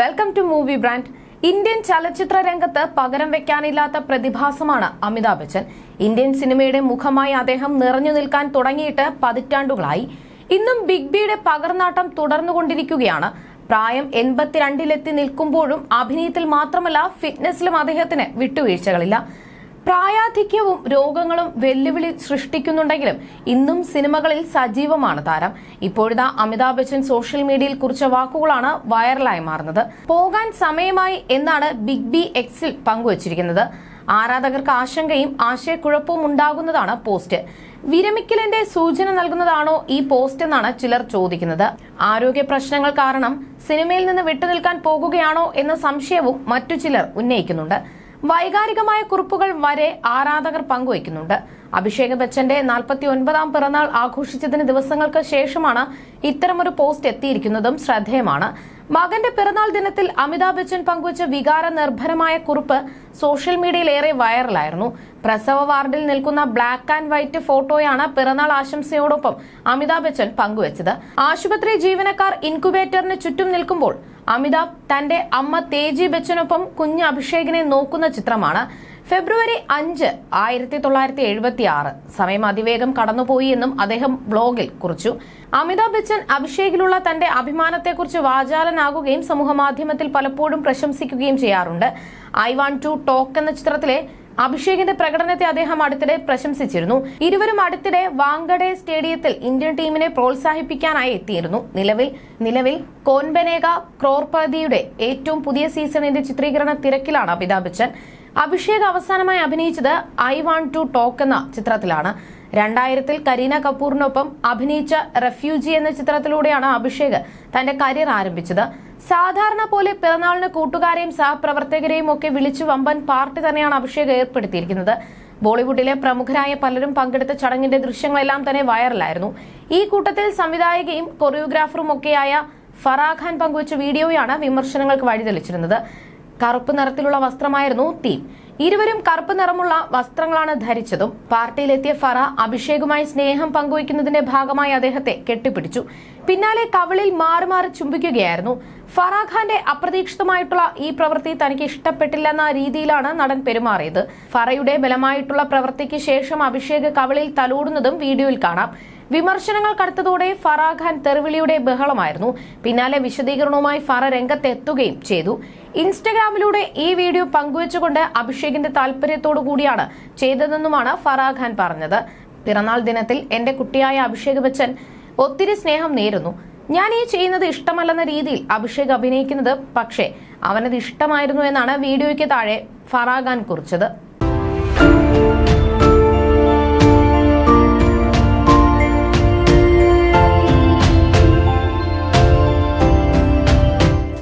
Welcome to movie brand Indian ചലച്ചിത്ര രംഗത്ത് പകരം വെക്കാനില്ലാത്ത പ്രതിഭാസമാണ് അമിതാഭ് ബച്ചൻ. ഇന്ത്യൻ സിനിമയുടെ മുഖമായി അദ്ദേഹം നിറഞ്ഞു നിൽക്കാൻ തുടങ്ങിയിട്ട് പതിറ്റാണ്ടുകളായി. ഇന്നും ബിഗ് ബിയുടെ പകർനാട്ടം തുടർന്നുകൊണ്ടിരിക്കുകയാണ്. പ്രായം എൺപത്തിരണ്ടിലെത്തി നിൽക്കുമ്പോഴും അഭിനയത്തിൽ മാത്രമല്ല ഫിറ്റ്നസിലും അദ്ദേഹത്തിന് വിട്ടുവീഴ്ചകളില്ല. പ്രായാധിക്യവും രോഗങ്ങളും വെല്ലുവിളി സൃഷ്ടിക്കുന്നുണ്ടെങ്കിലും ഇന്നും സിനിമകളിൽ സജീവമാണ് താരം. ഇപ്പോഴിതാ അമിതാഭ് ബച്ചൻ സോഷ്യൽ മീഡിയയിൽ കുറിച്ച വാക്കുകളാണ് വൈറലായി മാറുന്നത്. പോകാൻ സമയമായി എന്നാണ് ബിഗ് ബി എക്സിൽ പങ്കുവച്ചിരിക്കുന്നത്. ആരാധകർക്ക് ആശങ്കയും ആശയക്കുഴപ്പവും ഉണ്ടാകുന്നതാണ് പോസ്റ്റ്. വിരമിക്കലിന്റെ സൂചന നൽകുന്നതാണോ ഈ പോസ്റ്റ് എന്നാണ് ചിലർ ചോദിക്കുന്നത്. ആരോഗ്യ പ്രശ്നങ്ങൾ കാരണം സിനിമയിൽ നിന്ന് വിട്ടുനിൽക്കാൻ പോകുകയാണോ എന്ന സംശയവും മറ്റു ചിലർ ഉന്നയിക്കുന്നുണ്ട്. വൈകാരികമായ കുറിപ്പുകൾ വരെ ആരാധകർ പങ്കുവയ്ക്കുന്നുണ്ട്. അഭിഷേക് ബച്ചന്റെ നാൽപ്പത്തി ഒൻപതാം പിറന്നാൾ ആഘോഷിച്ചതിന് ദിവസങ്ങൾക്ക് ശേഷമാണ് ഇത്തരമൊരു പോസ്റ്റ് എത്തിയിരിക്കുന്നതും ശ്രദ്ധേയമാണ്. മകന്റെ പിറന്നാൾ ദിനത്തിൽ അമിതാഭ് ബച്ചൻ പങ്കുവച്ച വികാര നിർഭരമായ കുറിപ്പ് സോഷ്യൽ മീഡിയയിൽ ഏറെ വൈറലായിരുന്നു. പ്രസവ വാർഡിൽ നിൽക്കുന്ന ബ്ലാക്ക് ആൻഡ് വൈറ്റ് ഫോട്ടോയാണ് പിറന്നാൾ ആശംസയോടൊപ്പം അമിതാഭ് ബച്ചൻ പങ്കുവച്ചത്. ആശുപത്രി ജീവനക്കാർ ഇൻക്യുബേറ്ററിന് ചുറ്റും നിൽക്കുമ്പോൾ അമിതാഭ് തന്റെ അമ്മ തേജി ബച്ചനൊപ്പം കുഞ്ഞ് അഭിഷേകിനെ നോക്കുന്ന ചിത്രമാണ്. ഫെബ്രുവരി അഞ്ച് ആയിരത്തി തൊള്ളായിരത്തി എഴുപത്തി ആറ് സമയം അതിവേഗം കടന്നുപോയി എന്നും അദ്ദേഹം ബ്ലോഗിൽ കുറിച്ചു. അമിതാഭ് ബച്ചൻ അഭിഷേകിലുള്ള തന്റെ അഭിമാനത്തെക്കുറിച്ച് വാചാലനാകുകയും സമൂഹമാധ്യമത്തിൽ പലപ്പോഴും പ്രശംസിക്കുകയും ചെയ്യാറുണ്ട്. ഐ വാണ്ട് ടു ടോക്ക് എന്ന ചിത്രത്തിലെ അഭിഷേകിന്റെ പ്രകടനത്തെ അദ്ദേഹം അടുത്തിടെ പ്രശംസിച്ചിരുന്നു. ഇരുവരും അടുത്തിടെ വാങ്കഡെ സ്റ്റേഡിയത്തിൽ ഇന്ത്യൻ ടീമിനെ പ്രോത്സാഹിപ്പിക്കാനായി എത്തിയിരുന്നു. നിലവിൽ നിലവിൽ കോൻബനേഗ ക്രോർപതിയുടെ ഏറ്റവും പുതിയ സീസണിന്റെ ചിത്രീകരണ തിരക്കിലാണ് അമിതാഭ് ബച്ചൻ. അഭിഷേക് അവസാനമായി അഭിനയിച്ചത് ഐ വാണ്ട് ടു ടോക്ക് എന്ന ചിത്രത്തിലാണ്. രണ്ടായിരത്തിൽ കരീന കപൂറിനൊപ്പം അഭിനയിച്ച റെഫ്യൂജി എന്ന ചിത്രത്തിലൂടെയാണ് അഭിഷേക് തന്റെ കരിയർ ആരംഭിച്ചത്. സാധാരണ പോലെ പിറന്നാളിന് കൂട്ടുകാരെയും സഹപ്രവർത്തകരെയും ഒക്കെ വിളിച്ചു വമ്പൻ പാർട്ടി തന്നെയാണ് അഭിഷേക് ഏർപ്പെടുത്തിയിരിക്കുന്നത്. ബോളിവുഡിലെ പ്രമുഖരായ പലരും പങ്കെടുത്ത ചടങ്ങിന്റെ ദൃശ്യങ്ങളെല്ലാം തന്നെ വൈറലായിരുന്നു. ഈ കൂട്ടത്തിൽ സംവിധായകയും കൊറിയോഗ്രാഫറും ഒക്കെയായ ഫറാഖാൻ പങ്കുവച്ച വീഡിയോയാണ് വിമർശനങ്ങൾക്ക് വഴിതെളിച്ചിരുന്നത്. കറുപ്പ് നിറത്തിലുള്ള വസ്ത്രമായിരുന്നു തീം. ഇരുവരും കറുപ്പ് നിറമുള്ള വസ്ത്രങ്ങളാണ് ധരിച്ചതും. പാർട്ടിയിലെത്തിയ ഫറ അഭിഷേകുമായി സ്നേഹം പങ്കുവയ്ക്കുന്നതിന്റെ ഭാഗമായി അദ്ദേഹത്തെ കെട്ടിപ്പിടിച്ചു. പിന്നാലെ കവളിൽ മാറി മാറി ചുംബിക്കുകയായിരുന്നു. ഫറാഖാന്റെ അപ്രതീക്ഷിതമായിട്ടുള്ള ഈ പ്രവൃത്തി തനിക്ക് ഇഷ്ടപ്പെട്ടില്ലെന്ന രീതിയിലാണ് നടൻ പെരുമാറിയത്. ഫറയുടെ ബലമായിട്ടുള്ള പ്രവൃത്തിക്ക് ശേഷം അഭിഷേക് കവളിൽ തലോടുന്നതും വീഡിയോയിൽ കാണാം. വിമർശനങ്ങൾ കടുത്തതോടെ ഫറാഖാൻ തെറിവിളിയുടെ ബഹളമായിരുന്നു. പിന്നാലെ വിശദീകരണവുമായി ഫറ രംഗത്തെത്തുകയും ചെയ്തു. ഇൻസ്റ്റഗ്രാമിലൂടെ ഈ വീഡിയോ പങ്കുവച്ചുകൊണ്ട് അഭിഷേകിന്റെ താല്പര്യത്തോടു കൂടിയാണ് ചെയ്തതെന്നുമാണ് ഫറാ ഖാൻ പറഞ്ഞത്. പിറന്നാൾ ദിനത്തിൽ എന്റെ കുട്ടിയായ അഭിഷേക് ബച്ചൻ ഒത്തിരി സ്നേഹം നേരുന്നു. ഞാൻ ഈ ചെയ്യുന്നത് ഇഷ്ടമല്ലെന്ന രീതിയിൽ അഭിഷേക് അഭിനയിക്കുന്നത് പക്ഷേ അവനത് ഇഷ്ടമായിരുന്നു എന്നാണ് വീഡിയോയ്ക്ക് താഴെ ഫറാഖാൻ കുറിച്ചത്.